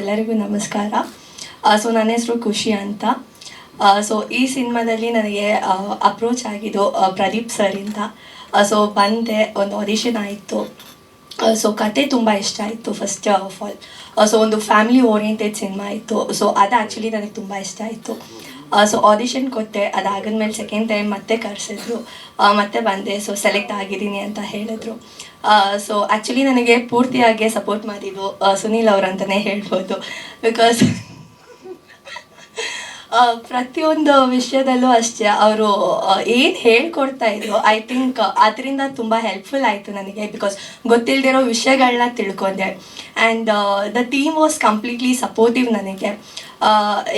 ಎಲ್ಲರಿಗೂ ನಮಸ್ಕಾರ. ಸೊ ನನ್ನ ಹೆಸರು ಖುಷಿ ಅಂತ. ಸೊ ಈ ಸಿನಿಮಾದಲ್ಲಿ ನನಗೆ ಅಪ್ರೋಚ್ ಆಗಿದ್ದು ಪ್ರದೀಪ್ ಪ್ರದೀಪ್ ಸರಿಂದ ಸೊ ಬಂದೆ, ಒಂದು ಆಡಿಷನ್ ಆಯಿತು. ಸೊ ಕತೆ ತುಂಬ ಇಷ್ಟ ಆಯಿತು ಫಸ್ಟ್ ಆಫ್ ಆಲ್ ಸೊ ಒಂದು ಫ್ಯಾಮಿಲಿ ಓರಿಯೆಂಟೆಡ್ ಸಿನಿಮಾ ಇತ್ತು. ಸೊ ಅದು ಆ್ಯಕ್ಚುಲಿ ನನಗೆ ತುಂಬ ಇಷ್ಟ ಆಯಿತು. ಸೊ ಆಡಿಷನ್ ಕೊಟ್ಟೆ ಅದಾಗದ್ಮೇಲೆ ಸೆಕೆಂಡ್ ಟೈಮ್ ಮತ್ತೆ ಕರೆಸಿದ್ರು. ಮತ್ತೆ ಬಂದೆ ಸೊ ಸೆಲೆಕ್ಟ್ ಆಗಿದ್ದೀನಿ ಅಂತ ಹೇಳಿದ್ರು. ಸೊ ಆ್ಯಕ್ಚುಲಿ ನನಗೆ ಪೂರ್ತಿಯಾಗಿ ಸಪೋರ್ಟ್ ಮಾಡಿದ್ದು ಸುನೀಲ್ ಅವ್ರು ಅಂತಲೇ ಹೇಳ್ಬೋದು. ಬಿಕಾಸ್ ಪ್ರತಿಯೊಂದು ವಿಷಯದಲ್ಲೂ ಅಷ್ಟೇ, ಅವರು ಏನು ಹೇಳ್ಕೊಡ್ತಾ ಇದ್ರು ಐ ಥಿಂಕ್ ಅದರಿಂದ ತುಂಬ ಹೆಲ್ಪ್ಫುಲ್ ಆಯಿತು ನನಗೆ ಬಿಕಾಸ್ ಗೊತ್ತಿಲ್ಲದಿರೋ ವಿಷಯಗಳನ್ನ ತಿಳ್ಕೊಂಡೆ. And the team was completely supportive ನನಗೆ.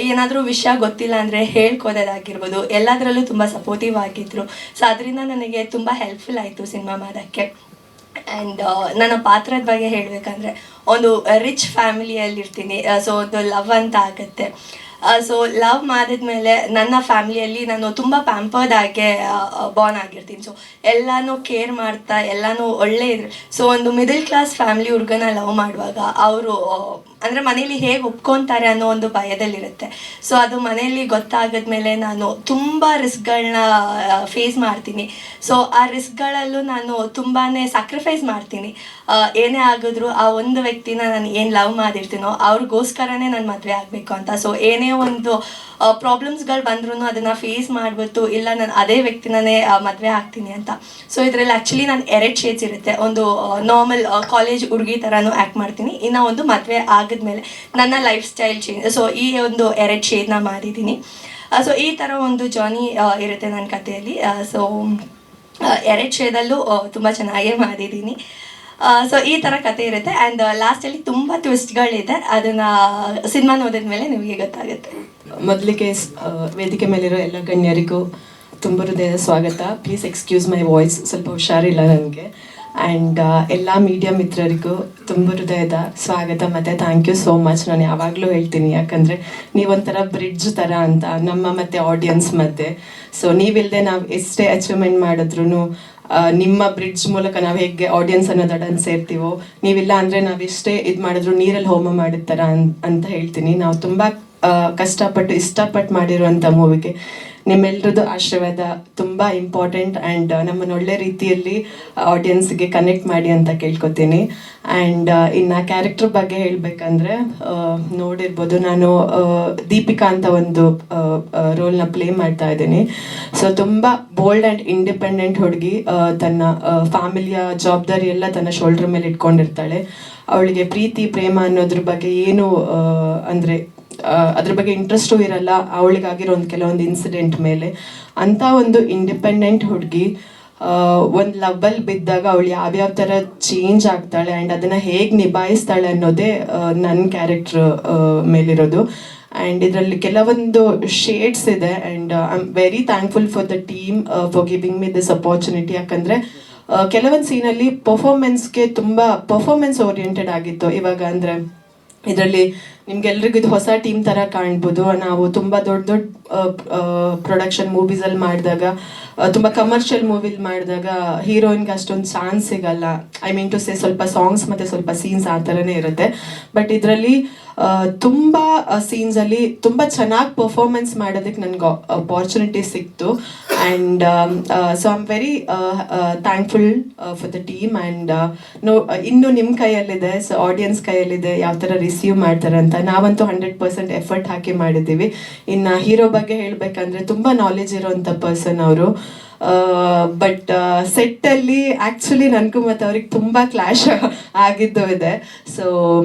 ಏನಾದರೂ ವಿಷಯ ಗೊತ್ತಿಲ್ಲ ಅಂದರೆ ಹೇಳ್ಕೊಡೋದಾಗಿರ್ಬೋದು, ಎಲ್ಲದರಲ್ಲೂ ತುಂಬ ಸಪೋರ್ಟಿವ್ ಆಗಿದ್ದರು ಸೊ ಅದರಿಂದ ನನಗೆ ತುಂಬ ಹೆಲ್ಪ್ಫುಲ್ ಆಯಿತು ಸಿನಿಮಾ ಮಾಡೋಕ್ಕೆ. ಆ್ಯಂಡ್ ನನ್ನ ಪಾತ್ರದ ಬಗ್ಗೆ ಹೇಳಬೇಕಂದ್ರೆ, ಒಂದು ರಿಚ್ ಫ್ಯಾಮಿಲಿಯಲ್ಲಿರ್ತೀನಿ ಸೊ ಒಂದು ಲವ್ ಅಂತ ಆಗುತ್ತೆ. ಸೊ ಲವ್ ಮಾಡಿದ್ಮೇಲೆ ನನ್ನ ಫ್ಯಾಮಿಲಿಯಲ್ಲಿ ನಾನು ತುಂಬ ಪ್ಯಾಂಪರ್ಡ್ ಆಗಿ ಬಾರ್ನ್ ಆಗಿರ್ತೀನಿ. ಸೊ ಎಲ್ಲನೂ ಕೇರ್ ಮಾಡ್ತಾ, ಎಲ್ಲನೂ ಒಳ್ಳೆ ಇದ್ರು. ಸೊ ಒಂದು ಮಿಡಲ್ ಕ್ಲಾಸ್ ಫ್ಯಾಮಿಲಿ ಹುಡುಗನ ಲವ್ ಮಾಡುವಾಗ, ಅವರು ಅಂದರೆ ಮನೇಲಿ ಹೇಗೆ ಒಪ್ಕೊತಾರೆ ಅನ್ನೋ ಒಂದು ಭಯದಲ್ಲಿರುತ್ತೆ. ಸೊ ಅದು ಮನೆಯಲ್ಲಿ ಗೊತ್ತಾಗದ್ಮೇಲೆ ನಾನು ತುಂಬ ರಿಸ್ಕ್ಗಳನ್ನ ಫೇಸ್ ಮಾಡ್ತೀನಿ. ಸೊ ಆ ರಿಸ್ಕ್ಗಳಲ್ಲೂ ನಾನು ತುಂಬಾ ಸ್ಯಾಕ್ರಿಫೈಸ್ ಮಾಡ್ತೀನಿ. ಏನೇ ಆಗಿದ್ರು ಆ ಒಂದು ವ್ಯಕ್ತಿನ ನಾನು ಏನು ಲವ್ ಮಾಡಿರ್ತೀನೋ ಅವ್ರಿಗೋಸ್ಕರನೇ ನಾನು ಮದುವೆ ಆಗಬೇಕು ಅಂತ. ಸೊ ಏನೇ ಒಂದು ಪ್ರಾಬ್ಲಮ್ಸ್ಗಳು ಬಂದ್ರೂ ಅದನ್ನು ಫೇಸ್ ಮಾಡ್ಬಿಟ್ಟು ಇಲ್ಲ ನಾನು ಅದೇ ವ್ಯಕ್ತಿನೇ ಮದುವೆ ಆಗ್ತೀನಿ ಅಂತ. ಸೊ ಇದರಲ್ಲಿ ಆ್ಯಕ್ಚುಲಿ ನಾನು ಎರಡು ಶೇಡ್ಸ್ ಇರುತ್ತೆ. ಒಂದು ನಾರ್ಮಲ್ ಕಾಲೇಜ್ ಹುಡುಗಿ ಥರನೂ ಆ್ಯಕ್ಟ್ ಮಾಡ್ತೀನಿ. ಇನ್ನು ಒಂದು ಮದುವೆ ಆಗಿದ್ಮೇಲೆ ನನ್ನ ಲೈಫ್ ಸ್ಟೈಲ್ ಚೇಂಜ್ ಸೊ ಈ ಒಂದು ಎರಡು ಶೇಡ್ನ ಮಾಡಿದ್ದೀನಿ. ಸೊ ಈ ಥರ ಒಂದು ಜರ್ನಿ ಇರುತ್ತೆ ನನ್ನ ಕಥೆಯಲ್ಲಿ. ಸೊ ಎರಡು ಶೇಡಲ್ಲೂ ತುಂಬ ಚೆನ್ನಾಗೇ ಮಾಡಿದ್ದೀನಿ. ಸೊ ಈ ಥರ ಕತೆ ಇರುತ್ತೆ. ಆ್ಯಂಡ್ ಲಾಸ್ಟಲ್ಲಿ ತುಂಬ ಟ್ವಿಸ್ಟ್ಗಳಿದೆ ಅದನ್ನು ಸಿನಿಮಾ ನೋಡಿದ್ಮೇಲೆ ನಿಮಗೆ ಗೊತ್ತಾಗುತ್ತೆ. ಮೊದಲಿಗೆ ವೇದಿಕೆ ಮೇಲಿರೋ ಎಲ್ಲ ಗಣ್ಯರಿಗೂ ತುಂಬ ಹೃದಯದ ಸ್ವಾಗತ. ಪ್ಲೀಸ್ ಎಕ್ಸ್ಕ್ಯೂಸ್ ಮೈ ವಾಯ್ಸ್ ಸ್ವಲ್ಪ ಹುಷಾರಿಲ್ಲ ನನಗೆ. ಆ್ಯಂಡ್ ಎಲ್ಲ ಮೀಡಿಯಾ ಮಿತ್ರರಿಗೂ ತುಂಬ ಹೃದಯದ ಸ್ವಾಗತ ಮತ್ತು ಥ್ಯಾಂಕ್ ಯು ಸೋ ಮಚ್ ನಾನು ಯಾವಾಗಲೂ ಹೇಳ್ತೀನಿ, ಯಾಕಂದರೆ ನೀವೊಂಥರ ಬ್ರಿಡ್ಜ್ ಥರ ಅಂತ ನಮ್ಮ ಮತ್ತು ಆಡಿಯನ್ಸ್ ಮಧ್ಯೆ. ಸೊ ನೀವಿಲ್ಲದೆ ನಾವು ಎಷ್ಟೇ ಅಚೀವ್ಮೆಂಟ್ ಮಾಡಿದ್ರು ನಿಮ್ಮ ಬ್ರಿಡ್ಜ್ ಮೂಲಕ ನಾವು ಹೇಗೆ ಆಡಿಯನ್ಸ್ ಅನ್ನೋ ದಡನ್ ಸೇರ್ತೀವೋ, ನೀವಿಲ್ಲ ಅಂದರೆ ನಾವು ಎಷ್ಟೇ ಇದು ಮಾಡಿದ್ರು ನೀರಲ್ಲಿ ಹೋಮ ಮಾಡಿರ್ತಾರ ಅಂತ ಹೇಳ್ತೀನಿ. ನಾವು ತುಂಬ ಕಷ್ಟಪಟ್ಟು, ಇಷ್ಟಪಟ್ಟು ಮಾಡಿರುವಂಥ ಮೂವಿಗೆ. ನಿಮ್ಮೆಲ್ಲರದ್ದು ಆಶೀರ್ವಾದ ತುಂಬ ಇಂಪಾರ್ಟೆಂಟ್ ಆ್ಯಂಡ್ ನಮ್ಮನ್ನು ಒಳ್ಳೆ ರೀತಿಯಲ್ಲಿ ಆಡಿಯನ್ಸ್ಗೆ ಕನೆಕ್ಟ್ ಮಾಡಿ ಅಂತ ಕೇಳ್ಕೊತೀನಿ. ಆ್ಯಂಡ್ ಇನ್ನು ಕ್ಯಾರೆಕ್ಟರ್ ಬಗ್ಗೆ ಹೇಳಬೇಕಂದ್ರೆ ನೋಡಿರ್ಬೋದು ನಾನು ದೀಪಿಕಾ ಅಂತ ಒಂದು ರೋಲ್ನ ಪ್ಲೇ ಮಾಡ್ತಾ ಇದ್ದೀನಿ. ಸೊ ತುಂಬ ಬೋಲ್ಡ್ ಆ್ಯಂಡ್ ಇಂಡಿಪೆಂಡೆಂಟ್ ಹುಡುಗಿ ತನ್ನ ಫ್ಯಾಮಿಲಿಯ ಜವಾಬ್ದಾರಿ ಎಲ್ಲ ತನ್ನ ಶೋಲ್ಡರ್ ಮೇಲೆ ಇಟ್ಕೊಂಡಿರ್ತಾಳೆ. ಅವಳಿಗೆ ಪ್ರೀತಿ, ಪ್ರೇಮ ಅನ್ನೋದ್ರ ಬಗ್ಗೆ ಏನು ಅಂದರೆ ಅದ್ರ ಬಗ್ಗೆ ಇಂಟ್ರೆಸ್ಟು ಇರಲ್ಲ. ಅವಳಿಗಾಗಿರೋ ಒಂದು ಕೆಲವೊಂದು ಇನ್ಸಿಡೆಂಟ್ ಮೇಲೆ. ಅಂಥ ಒಂದು ಇಂಡಿಪೆಂಡೆಂಟ್ ಹುಡುಗಿ ಒಂದು ಲವ್ವಲ್ಲಿ ಬಿದ್ದಾಗ ಅವಳು ಯಾವ್ಯಾವ ಥರ ಚೇಂಜ್ ಆಗ್ತಾಳೆ ಆ್ಯಂಡ್ ಅದನ್ನು ಹೇಗೆ ನಿಭಾಯಿಸ್ತಾಳೆ ಅನ್ನೋದೇ ನನ್ನ ಕ್ಯಾರೆಕ್ಟ್ರ್ ಮೇಲಿರೋದು. ಆ್ಯಂಡ್ ಇದರಲ್ಲಿ ಕೆಲವೊಂದು ಶೇಡ್ಸ್ ಇದೆ and I am very thankful for the team for giving me this opportunity ಯಾಕಂದರೆ ಕೆಲವೊಂದು ಸೀನಲ್ಲಿ ಪರ್ಫಾರ್ಮೆನ್ಸ್ಗೆ ತುಂಬ ಪರ್ಫಾರ್ಮೆನ್ಸ್ ಓರಿಯೆಂಟೆಡ್ ಆಗಿತ್ತು. ಇವಾಗ ಅಂದರೆ, ಇದರಲ್ಲಿ ನಿಮ್ಗೆಲ್ರಿಗೂ ಇದು ಹೊಸ ಟೀಮ್ ತರ ಕಾಣ್ಬೋದು. ನಾವು ತುಂಬಾ ದೊಡ್ಡ ದೊಡ್ಡ ಪ್ರೊಡಕ್ಷನ್ ಮೂವೀಸಲ್ಲಿ ಮಾಡಿದಾಗ ತುಂಬಾ ಕಮರ್ಷಿಯಲ್ ಮೂವಿಲಿ ಮಾಡಿದಾಗ ಹೀರೋಯಿನ್ಗೆ ಅಷ್ಟೊಂದು ಚಾನ್ಸ್ ಸಿಗಲ್ಲ. ಐ ಮೀನ್ ಟು ಸೇ ಸ್ವಲ್ಪ ಸಾಂಗ್ಸ್ ಮತ್ತೆ ಸ್ವಲ್ಪ ಸೀನ್ಸ್ ಆ ಥರನೇ ಇರುತ್ತೆ. ಬಟ್ ಇದರಲ್ಲಿ ಸೀನ್ಸ್ ಅಲ್ಲಿ ತುಂಬಾ ಚೆನ್ನಾಗಿ ಪರ್ಫಾರ್ಮೆನ್ಸ್ ಮಾಡೋದಕ್ಕೆ ನನಗೆ ಅಪಾರ್ಚುನಿಟಿ ಸಿಕ್ತು. And so I am very thankful for the team and no ಇನ್ನು ನಿಮ್ಮ ಕೈಯಲ್ಲಿದೆ ಸೊ ಆಡಿಯನ್ಸ್ ಕೈಯಲ್ಲಿದೆ, ಯಾವ ಥರ ರಿಸೀವ್ ಮಾಡ್ತಾರೆ ಅಂತ ನಾವಂತೂ ಹಂಡ್ರೆಡ್ ಪರ್ಸೆಂಟ್ ಎಫರ್ಟ್ ಹಾಕಿ ಮಾಡಿದ್ದೀವಿ. ಇನ್ನು ಹೀರೋ ಬಗ್ಗೆ ಹೇಳಬೇಕಂದ್ರೆ ತುಂಬ ನಾಲೆಜ್ ಇರೋವಂಥ ಪರ್ಸನ್ ಅವರು. ಬಟ್ ಸೆಟ್ಟಲ್ಲಿ ಆ್ಯಕ್ಚುಲಿ ನನಗೂ ಮತ್ತು ಅವ್ರಿಗೆ ತುಂಬ ಕ್ಲಾಶ್ ಆಗಿದ್ದು ಇದೆ. ಸೊ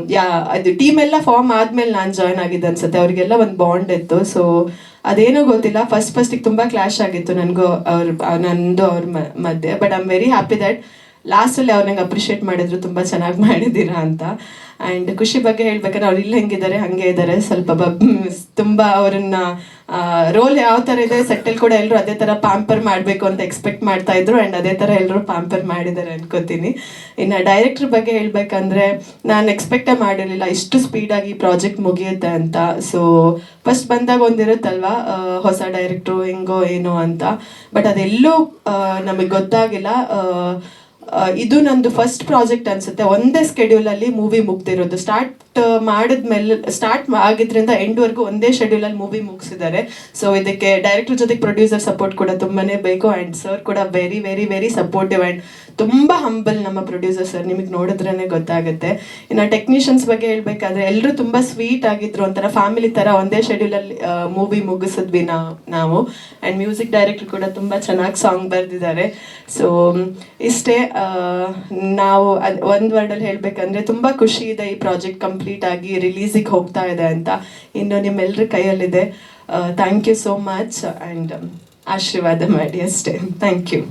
ಯಾ, ಅದು ಟೀಮ್ ಎಲ್ಲ ಫಾರ್ಮ್ ಆದ್ಮೇಲೆ ನಾನು ಜಾಯ್ನ್ ಆಗಿದ್ದೆ ಅನ್ಸುತ್ತೆ. ಅವರಿಗೆಲ್ಲ ಒಂದು ಬಾಂಡ್ ಇತ್ತು. ಸೊ ಅದೇನೋ ಗೊತ್ತಿಲ್ಲ. ಫಸ್ಟ್ ಫಸ್ಟಿಗೆ ತುಂಬ ಕ್ಲಾಶ್ ಆಗಿತ್ತು ನನಗೂ ಅವ್ರ ನಂದು ಅವ್ರ ಮಧ್ಯೆ. But I am very happy that ಲಾಸ್ಟಲ್ಲಿ ಅವ್ರು ನಂಗೆ ಅಪ್ರಿಷಿಯೇಟ್ ಮಾಡಿದ್ರು. ತುಂಬ ಚೆನ್ನಾಗಿ ಮಾಡಿದ್ದೀರಾ ಅಂತ. ಆ್ಯಂಡ್ ಖುಷಿ ಬಗ್ಗೆ ಹೇಳ್ಬೇಕಾದ್ರೆ ಅವ್ರು ಇಲ್ಲಿ ಹೆಂಗಿದ್ದಾರೆ, ಹಾಗೆ ಇದ್ದಾರೆ. ಸ್ವಲ್ಪ ಬಬ್ ತುಂಬ ಅವರನ್ನ ರೋಲ್ ಯಾವ ಥರ ಇದೆ ಸೆಟ್ಟಲ್ ಕೂಡ ಎಲ್ಲರೂ ಅದೇ ಥರ ಪ್ಯಾಂಪರ್ ಮಾಡಬೇಕು ಅಂತ ಎಕ್ಸ್ಪೆಕ್ಟ್ ಮಾಡ್ತಾ ಇದ್ರು. ಆ್ಯಂಡ್ ಅದೇ ಥರ ಎಲ್ಲರೂ ಪ್ಯಾಂಪರ್ ಮಾಡಿದ್ದಾರೆ ಅನ್ಕೋತೀನಿ. ಇನ್ನು ಡೈರೆಕ್ಟ್ರ್ ಬಗ್ಗೆ ಹೇಳ್ಬೇಕಂದ್ರೆ, ನಾನು ಎಕ್ಸ್ಪೆಕ್ಟೇ ಮಾಡಿರಲಿಲ್ಲ. ಇಷ್ಟು ಸ್ಪೀಡಾಗಿ ಪ್ರಾಜೆಕ್ಟ್ ಮುಗಿಯುತ್ತೆ ಅಂತ. ಸೊ ಫಸ್ಟ್ ಬಂದಾಗ ಒಂದಿರುತ್ತಲ್ವಾ? ಹೊಸ ಡೈರೆಕ್ಟ್ರು ಹೆಂಗೋ ಏನೋ ಅಂತ. ಬಟ್ ಅದೆಲ್ಲೂ ನಮಗೆ ಗೊತ್ತಾಗಿಲ್ಲ. ಇದು ನಂದು ಫಸ್ಟ್ ಪ್ರಾಜೆಕ್ಟ್ ಅನ್ಸುತ್ತೆ. ಒಂದೇ ಸ್ಕೆಡ್ಯೂಲ್ ಅಲ್ಲಿ ಮೂವಿ ಮುಗ್ದಿರೋದು. ಸ್ಟಾರ್ಟ್ ಮಾಡಿದ್ಮೇಲೆ ಸ್ಟಾರ್ಟ್ ಆಗಿದ್ರಿಂದ ಎಂಡ್ವರೆಗೂ ಒಂದೇ ಶೆಡ್ಯೂಲಲ್ಲಿ ಮೂವಿ ಮುಗಿಸಿದ್ದಾರೆ. ಸೊ ಇದಕ್ಕೆ ಡೈರೆಕ್ಟರ್ ಜೊತೆಗೆ ಪ್ರೊಡ್ಯೂಸರ್ ಸಪೋರ್ಟ್ ಕೂಡ ತುಂಬಾನೇ ಬೇಕು ಆ್ಯಂಡ್ ಸರ್ ಕೂಡ very very very supportive and ತುಂಬ ಹಂಬಲ್ ನಮ್ಮ ಪ್ರೊಡ್ಯೂಸರ್ ಸರ್ ನಿಮಗೆ ನೋಡಿದ್ರೇನೆ ಗೊತ್ತಾಗುತ್ತೆ. ಇನ್ನು ಟೆಕ್ನಿಷಿಯನ್ಸ್ ಬಗ್ಗೆ ಹೇಳ್ಬೇಕಾದ್ರೆ ಎಲ್ಲರೂ ತುಂಬ ಸ್ವೀಟ್ ಆಗಿದ್ರು ಒಂಥರ ಫ್ಯಾಮಿಲಿ ಥರ ಒಂದೇ ಶೆಡ್ಯೂಲಲ್ಲಿ ಮೂವಿ ಮುಗಿಸಿದ್ವಿ ನಾವು. ಆ್ಯಂಡ್ ಮ್ಯೂಸಿಕ್ ಡೈರೆಕ್ಟರ್ ಕೂಡ ತುಂಬ ಚೆನ್ನಾಗಿ ಸಾಂಗ್ ಬರೆದಿದ್ದಾರೆ. ಸೊ ಇಷ್ಟೇ ನಾವು ಅದು, ಒಂದು ವರ್ಡಲ್ಲಿ ಹೇಳ್ಬೇಕಂದ್ರೆ ತುಂಬಾ ಖುಷಿ ಇದೆ ಈ ಪ್ರಾಜೆಕ್ಟ್ ಕಂಪ್ಲೀಟ್ ಆಗಿ ರಿಲೀಸಿಗೆ ಹೋಗ್ತಾ ಇದೆ ಅಂತ ಇನ್ನು ನಿಮ್ಮೆಲ್ಲರ ಕೈಯಲ್ಲಿದೆ. Thank you so much and ಆಶೀರ್ವಾದ ಮಾಡಿ ಅಷ್ಟೇ. Thank you